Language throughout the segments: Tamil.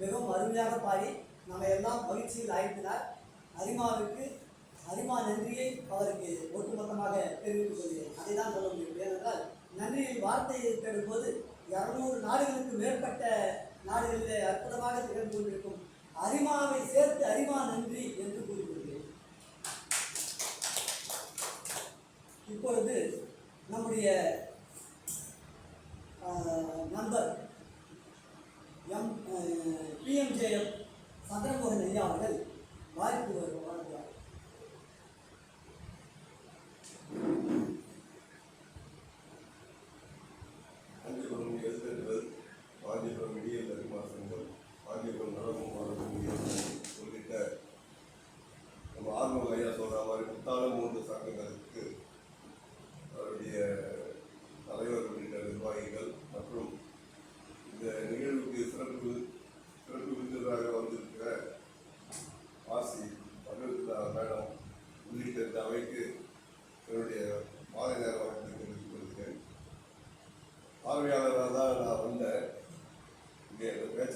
மிகவும் அருமையாக பாடி நம்ம எல்லாம் மகிழ்ச்சியில் ஆழ்த்தினார் அரிமாவுக்கு அரிமா நன்றியை அவருக்கு ஒட்டுமொத்தமாக தெரிவித்துக் கொள்கிறேன். அதை தான் சொல்ல முடியும். ஏனென்றால் நன்றியின் வார்த்தையை தேடும்போது இரநூறு நாடுகளுக்கு மேற்பட்ட நாடுகளிலே அற்புதமாக திகழ்ந்து கொண்டிருக்கும் அரிமாவை சேர்த்து அரிமா நன்றி என்று கூறிக்கொள்கிறேன். இப்பொழுது நம்முடைய நண்பர்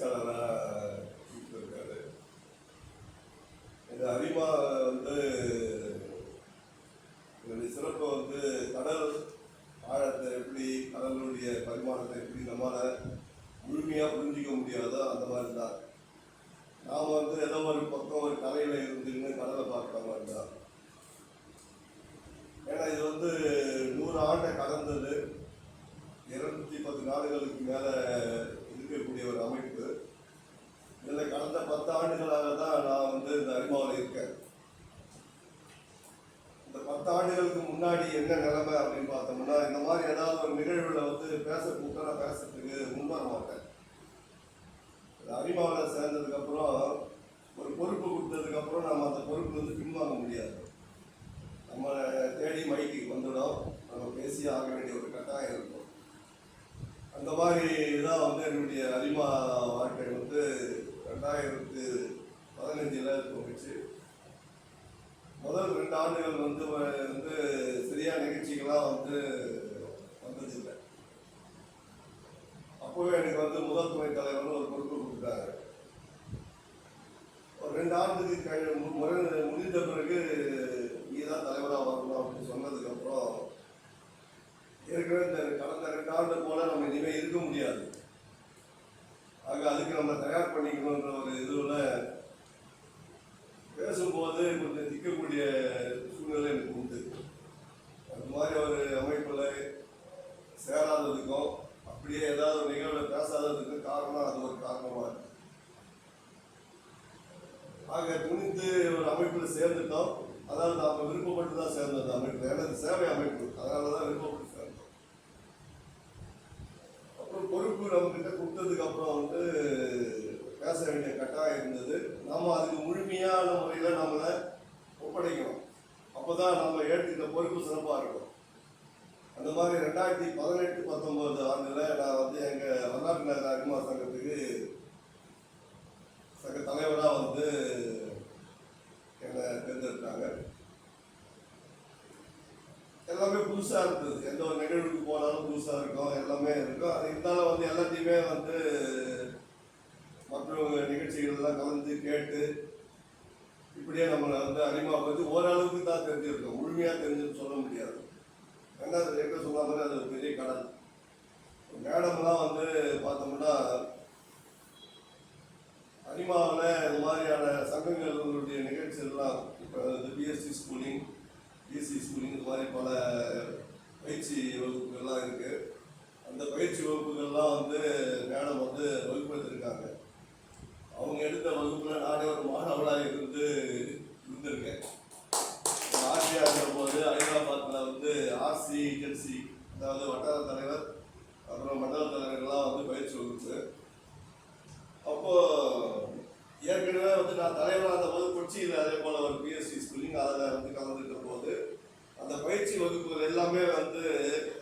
பேச்சாளராக இருக்காரு இந்த அரிமா வந்து இதனுடைய சிறப்பை வந்து கடல் ஆழத்தை எப்படி கடலுடைய பரிமாணத்தை எப்படி நம்மளால் முழுமையாக புரிஞ்சிக்க முடியாதோ அந்த மாதிரி தான் நாம் வந்து ஏதோ ஒரு பக்கம் ஒரு கரையில் இருந்துன்னு கடலை பார்க்குற மாதிரி தான் ஏன்னா இது வந்து நூறு ஆண்டை கடந்தது. இருநூத்தி பத்து நாடுகளுக்கு மேலே இருக்கக்கூடிய ஒரு அமைப்பு இதுல கடந்த பத்து ஆண்டுகளாக தான் நான் வந்து இந்த அறிமுகம் இருக்கேன் இந்த பத்து ஆண்டுகளுக்கு முன்னாடி என்ன நிலைமை அப்படின்னு பார்த்தோம்னா இந்த மாதிரி ஏதாவது ஒரு நிகழ்வில் வந்து பேச கூப்பிட்டா நான் பேசுறதுக்கு முன்வர மாட்டேன். இந்த சேர்ந்ததுக்கப்புறம் ஒரு பொறுப்பு கொடுத்ததுக்கப்புறம் நம்ம அந்த பொறுப்பு வந்து பின்வாங்க முடியாது. நம்ம தேடி மைக்கு வந்துடும். நம்ம பேசி ஆக வேண்டிய ஒரு கட்டாயம் இருக்கும். அந்த மாதிரி தான் வந்து என்னுடைய அரிமா வாழ்க்கை வந்து ரெண்டாயிரத்து பதினஞ்சில் போயிடுச்சு. முதல் ரெண்டு ஆண்டுகள் வந்து வந்து சரியா நிகழ்ச்சிகள்லாம் வந்து வந்ததில்லை. அப்போவே எனக்கு வந்து முதல் துணை தலைவர்னு ஒரு பொறுப்பு கொடுத்தாரு. ஒரு ரெண்டு ஆண்டுக்கு கழி முறை முடிந்த பிறகு நீ தான் தலைவராக வரணும் அப்படின்னு சொன்னதுக்கப்புறம் ஏற்கனவே இந்த கடந்த ரெண்டு ஆண்டு போல நம்ம இனிமேல் இருக்க முடியாது. ஆக அதுக்கு நம்ம தயார் பண்ணிக்கணுன்ற ஒரு இதுவில் பேசும்போது கொஞ்சம் திக்கக்கூடிய சூழ்நிலை எனக்கு உண்டு. அது மாதிரி ஒரு அமைப்பில் சேராததுக்கும் அப்படியே ஏதாவது ஒரு நிகழ்வில் பேசாததுக்கும் காரணம் அது ஒரு காரணமாக இருக்கு. ஆக துணிந்து ஒரு அமைப்பில் சேர்ந்துட்டோம். அதாவது நாம் விருப்பப்பட்டு தான் சேர்ந்தது அந்த அமைப்பு. ஏன்னா சேவை அமைப்பு. அதனால தான் விருப்பப்பட்டு சேர்ந்தோம். அப்புறம் பொறுப்பு நம்ம கொடுத்ததுக்கு அப்புறம் வந்து பேச வேண்டிய கட்டாயம் இருந்தது. நம்ம அதுக்கு முழுமையான முறையில் நம்மளை ஒப்படைக்கணும். அப்பதான் நம்ம ஏற்றுக்கிட்ட பொறுப்பு சிறப்பாக இருக்கும். அந்த மாதிரி ரெண்டாயிரத்தி பதினெட்டு பத்தொன்பது ஆண்டில் நான் வந்து எங்கள் வரலாற்று நகர அரிமா சங்கத்துக்கு சங்க தலைவராக வந்து என்னை தேர்ந்தெடுத்தாங்க. எல்லாமே புதுசாக இருந்தது. எந்த ஒரு நிகழ்வுக்கு போனாலும் புதுசாக இருக்கும். எல்லாமே இருக்கும். அது இருந்தாலும் வந்து எல்லாத்தையுமே வந்து எல்லாம் கலந்து கேட்டு இப்படியே நம்மளை வந்து அறிமுகப்படுத்தி ஓரளவுக்கு தான் தெரிஞ்சிருக்கோம். முழுமையாக தெரிஞ்சுன்னு சொல்ல முடியாது. ஏன்னா அது எங்க சொன்ன மாதிரி அது ஒரு பெரிய கடல் மேடம்லாம் வந்து பார்த்தோம்னா அனிமாவில் இந்த மாதிரியான சங்கங்களுடைய நிகழ்ச்சிகள்லாம் இப்போ இந்த பிஎஸ்சி ஸ்கூலிங் பிஎஸ்சி ஸ்கூலிங் இந்த மாதிரி பல பயிற்சி வகுப்புகள்லாம் இருக்குது அந்த பயிற்சி வகுப்புகள்லாம் வந்து மேடம் வந்து வகுப்படுத்திருக்காங்க அவங்க எடுத்த வகுப்புல நானே ஒரு மாணவனாக இருந்து இருந்திருக்கேன் ஆர்சியாக இருந்த போது ஹைதராபாத்தில் வந்து ஆர்சி ஏஜென்சி அதாவது வட்டார தலைவர் அப்புறம் மண்டல தலைவர்கள்லாம் வந்து பயிற்சி வகுப்பு அப்போ ஏற்கனவே வந்து நான் தலைவராக இருந்த போது கொச்சியில் அதே போல் ஒரு பிஎஸ்சி ஸ்கூலிங் அதில் வந்து கலந்துட்ட போது அந்த பயிற்சி வகுப்புகள் எல்லாமே வந்து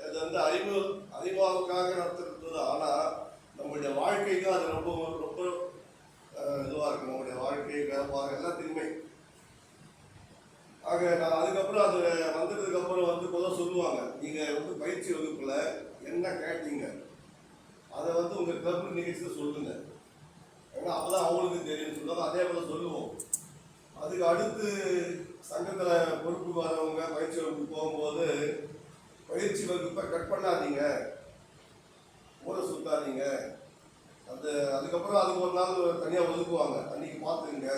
அது வந்து அறிவு அறிவாவுக்காக நடத்திருந்தது. ஆனால் நம்மளுடைய வாழ்க்கைக்கும் அது ரொம்ப ரொம்ப இதுவாக இருக்கும். நம்மளுடைய வாழ்க்கை வியாபாரம் எல்லாத்துக்குமே ஆக நான் அதுக்கப்புறம் அது வந்ததுக்கப்புறம் வந்து கொஞ்சம் சொல்லுவாங்க நீங்கள் வந்து பயிற்சி வகுப்பில் என்ன கேட்டீங்க? அதை வந்து உங்கள் கிளப்பு நிகழ்ச்சியில் சொல்லுங்கள் ஏன்னா அப்பதான் அவங்களுக்கு தெரியும் சொல்லுவாங்க அதே போல சொல்லுவோம். அதுக்கு அடுத்து சங்கத்துல பொறுப்புக்கு வரவங்க பயிற்சி வகுப்பு போகும்போது பயிற்சி வகுப்பை கட் பண்ணாதீங்க. ஊரை சுத்தாதீங்க. அது அதுக்கப்புறம் அதுக்கு ஒரு நாள் தனியாக ஒதுக்குவாங்க. அன்னைக்கு பார்த்துங்க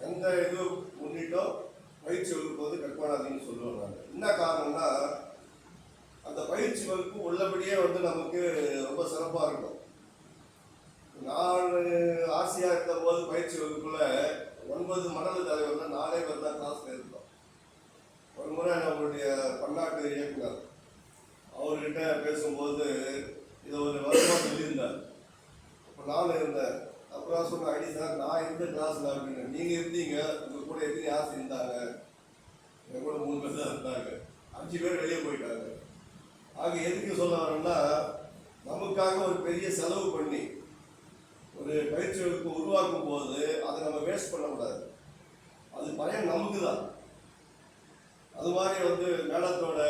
எந்த இது முன்னிட்டோ பயிற்சி வகுப்பு வந்து கட் பண்ணாதீங்கன்னு சொல்லுவாங்க. என்ன காரணம்னா அந்த பயிற்சி வகுப்பு உள்ளபடியே வந்து நமக்கு ரொம்ப சிறப்பாக இருக்கும். நான் ஆசையாக இருந்த போது பயிற்சி வகுப்புல ஒன்பது மண்டல தலைவர்ல நாலே பேர் தான் கிளாஸ்ல இருந்தோம் ஒரு முறை நம்மளுடைய பன்னாட்டு இயக்குனர் அவர்கிட்ட பேசும்போது இதை ஒரு வருஷமாக சொல்லியிருந்தார். அப்போ நானும் இருந்தேன். அப்புறம் சொன்னேன் அடி சார் நான் இருந்த கிளாஸ்ல அப்படின்னு நீங்க இருந்தீங்க உங்க கூட எத்தனை ஆசை இருந்தாங்க என் கூட மூணு பேர் தான் இருந்தாங்க. அஞ்சு பேர் வெளியே போயிட்டாங்க. ஆக எதுக்கு சொல்ல வரேன்னா நமக்காக ஒரு பெரிய செலவு பண்ணி ஒரு பயிற்சி வகுப்பு உருவாக்கும் போது அதை நம்ம வேஸ்ட் பண்ணக்கூடாது. அது பயம் நமக்கு தான் அது மாதிரி வந்து மேடத்தோட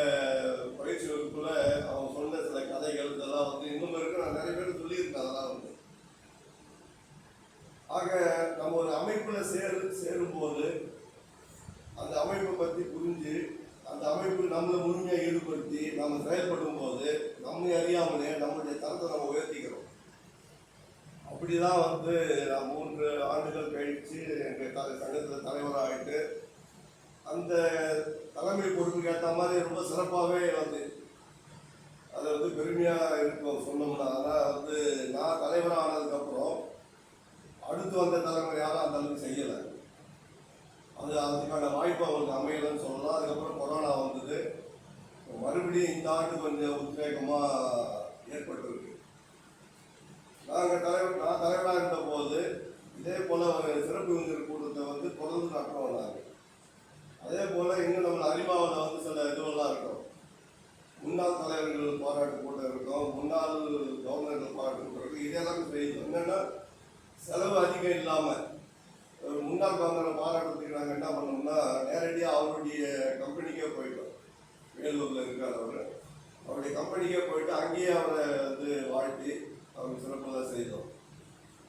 பயிற்சி வகுப்புல அவன் சொன்ன சில கதைகள் இதெல்லாம் வந்து இன்னும் இருக்கு. நான் நிறைய பேர் சொல்லியிருக்கேன் அதெல்லாம் வந்து. ஆக நம்ம ஒரு அமைப்புல சேரு சேரும்போது அந்த அமைப்பை பற்றி புரிஞ்சு அந்த அமைப்பு நம்மளை முழுமையாக ஈடுபடுத்தி நம்ம செயல்படும் போது நம்மை அறியாமலே நம்மளுடைய தரத்தை நம்ம உயர்த்திக்கிறோம் இப்படி தான் வந்து நான் மூன்று ஆண்டுகள் கழிச்சு எங்கள் த சங்கத்தில் தலைவராகிட்டு அந்த தலைமை பொறுப்புக்கு ஏற்ற மாதிரி ரொம்ப சிறப்பாகவே வந்து அது வந்து பெருமையாக இருக்கும் சொன்னோம்னா ஆனால் வந்து நான் தலைவராக ஆனதுக்கப்புறம் அடுத்து வந்த தலைமுறை யாரும் அந்த அளவுக்கு செய்யலை அது அதுக்கான வாய்ப்பு அவங்களுக்கு அமையலைன்னு சொல்லலாம் அதுக்கப்புறம் கொரோனா வந்தது மறுபடியும் இந்த ஆண்டு கொஞ்சம் உத்வேகமாக ஏற்பட்டிருக்கு நாங்கள் தலைவர் நான் தலைவராக இருந்த போது இதே போல் ஒரு சிறப்பு விருந்தினர் கூட்டத்தை வந்து தொடர்ந்து நடத்துவோம் நாங்கள் அதே போல் இன்னும் நம்ம அரிமாவில் வந்து சில இதுவெல்லாம் இருக்கும் முன்னாள் தலைவர்கள் பாராட்டு கூட்டம் இருக்கும் முன்னாள் கவர்னர்கள் பாராட்டு கூட்டம் இருக்கும் இதெல்லாம் செய்யும் என்னென்னா செலவு இல்லாமல் ஒரு முன்னாள் காங்கிரஸ் பாராட்டத்துக்கு நாங்கள் என்ன பண்ணோம்னா நேரடியாக அவருடைய கம்பெனிக்கே போயிட்டோம் வேலூரில் இருக்கார் அவர். அவருடைய கம்பெனிக்கே போயிட்டு அங்கேயே அவரை வந்து வாழ்த்தி அவங்க சிறப்பாக செய்தோம்.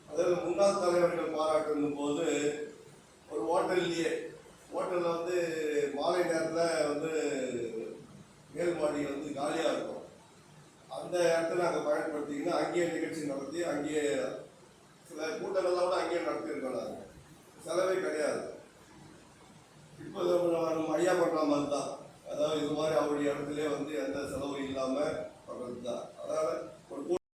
அதாவது முன்னாள் தலைவர்கள் பாராட்டும் போது ஒரு ஹோட்டல்லையே ஹோட்டலில் வந்து மாலை நேரத்தில் வந்து மேல் வந்து காலியாக இருக்கும். அந்த இடத்துல நாங்கள் பயன்படுத்திங்கன்னா அங்கேயே நிகழ்ச்சி நடத்தி அங்கேயே சில கூட்டங்கள்லாம் கூட அங்கேயே நடத்தியிருக்கோம் நாங்கள் செலவே கிடையாது. இப்போ நம்ம ஐயா பண்ணுற மாதிரி தான் அதாவது இது மாதிரி அவருடைய இடத்துல வந்து எந்த செலவும் இல்லாமல் பண்ணுறது தான் அதனால் ஒரு